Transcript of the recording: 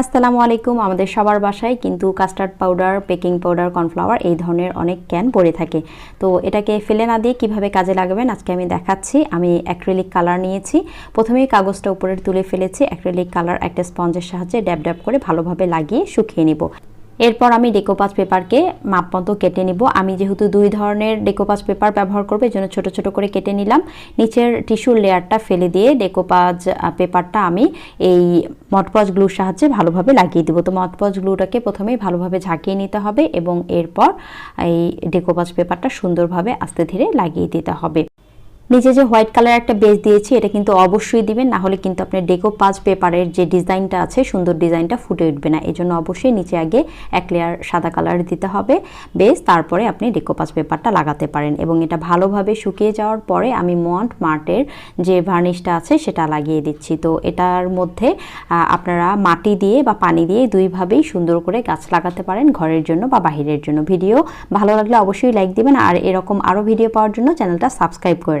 আসসালামু আলাইকুম। আমাদের সবার বাসায় কিন্তু custard powder, baking powder, cornflour এই ধরনের অনেক ক্যান পড়ে থাকে। তো এটাকে ফেলে না দিয়ে কীভাবে কাজে লাগাবেন আজকে আমি দেখাচ্ছি। আমি অ্যাক্রিলিক কালার নিয়েছি। প্রথমেই কাগজটা উপরে তুলে ফেলেছি। অ্যাক্রিলিক কালার একটা স্পঞ্জের সাহায্যে ড্যাব ড্যাব করে ভালোভাবে লাগিয়ে শুকিয়ে নিব। এরপর আমি ডেকোপাস পেপারকে মাপ মতো কেটে নিব। আমি যেহেতু দুই ধরনের ডেকোপাস পেপার ব্যবহার করব এই জন্য ছোটো ছোটো করে কেটে নিলাম। নিচের টিস্যুর লেয়ারটা ফেলে দিয়ে ডেকোপাজ পেপারটা আমি এই মটপজ গ্লুর সাহায্যে ভালোভাবে লাগিয়ে দিব। তো মটপজ গ্লুটাকে প্রথমেই ভালোভাবে ঝাঁকিয়ে নিতে হবে এবং এরপর এই ডেকোপাজ পেপারটা সুন্দরভাবে আস্তে ধীরে লাগিয়ে দিতে হবে। নিচে যে হোয়াইট কালার একটা বেস দিয়েছি, এটা কিন্তু অবশ্যই দিবেন, না হলে কিন্তু আপনার ডেকো পাঁচ পেপারের যে ডিজাইনটা আছে, সুন্দর ডিজাইনটা ফুটে উঠবে না। এই জন্য অবশ্যই নিচে আগে এক লেয়ার সাদা কালার দিতে হবে বেস তারপরে আপনি ডেকো পাঁচ পেপারটা লাগাতে পারেন। এবং এটা ভালোভাবে শুকিয়ে যাওয়ার পরে আমি মন্ট মার্টের যে ভার্নিশটা আছে, সেটা লাগিয়ে দিচ্ছি। তো এটার মধ্যে আপনারা মাটি দিয়ে বা পানি দিয়ে দুইভাবেই সুন্দর করে গাছ লাগাতে পারেন, ঘরের জন্য বা বাহিরের জন্য। ভিডিও ভালো লাগলে অবশ্যই লাইক দিবেন, আর এরকম আরও ভিডিও পাওয়ার জন্য চ্যানেলটা সাবস্ক্রাইব করে